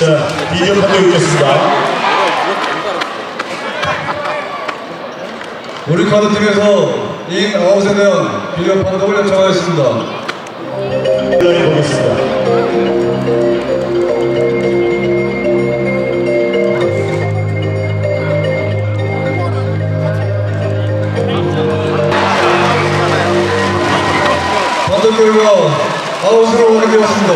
자, 비디오 판독 있겠습니다. 우리 카드 팀에서 인 아웃에 대한 비디오 판독을 요청하였습니다. 기다려 보겠습니다. 아웃으로 확인되었습니다.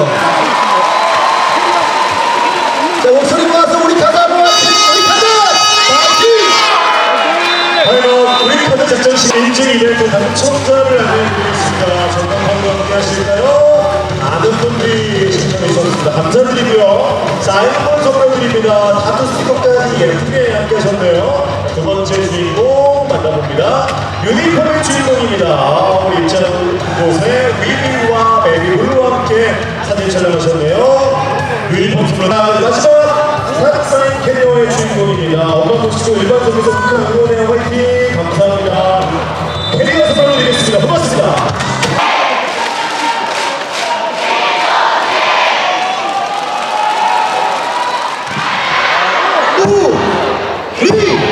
자, 목소리 모아서 우리 가자 우리 가자! 파이팅! 과연 우리 카드 작전실 인증이 될때 당첨자를 안내해드리겠습니다. 정강방과 함께 하실까요? 많은 분들이 신청해 주셨습니다. 감사드리고요. 사인볼 선물 드립니다. 타투 스티커까지 예쁘게 함께 하셨네요. 두 번째 주인공 만나봅니다. 유니폼의 주인공입니다. 선물 마지막 사인 캐리어의 주인공입니다. 엄마 보시고 일반 쪽에서 큰 응원의 화이팅 감사합니다. 캐리어 선물로 드리겠습니다. 고맙습니다. 뜻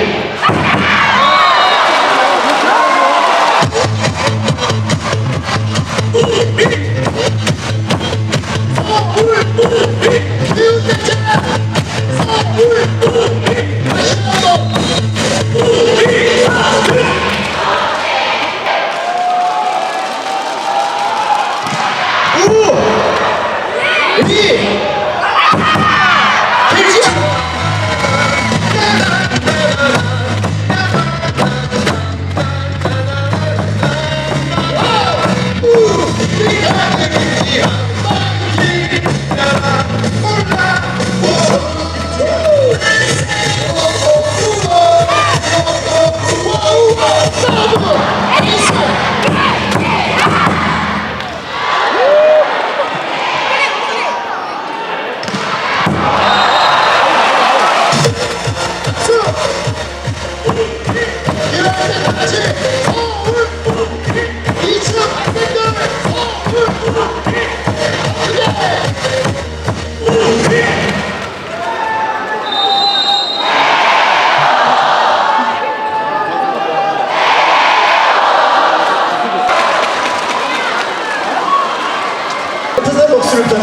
의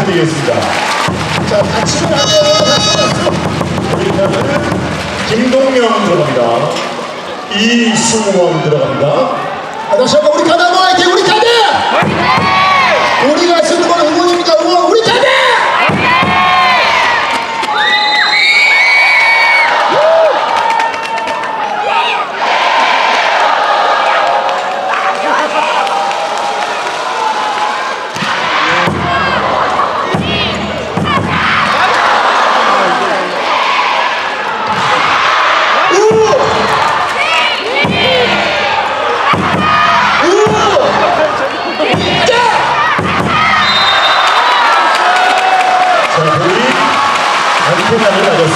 부탁드리겠습니다. 자, 다치면 안 돼요. 다치면 우리 편은 김동영 들어갑니다. 이승원 들어갑니다. 아, 다시 한번 우리 가자 모아이팅 우리 가자!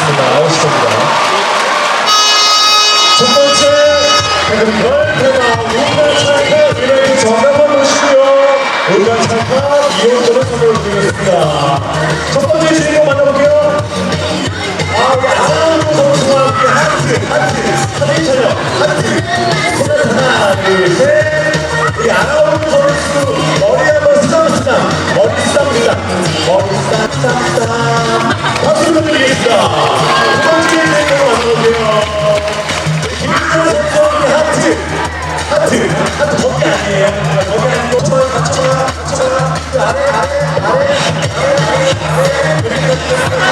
안테나를 맞았습니다. 아웃입니다. 첫 번째 월테나 우가차카 이라인 정답만 보시고요. 우가차카 이용권을 선물로 드리겠습니다. 같이 가 같이가 그 아래 아래 아래 아래 아래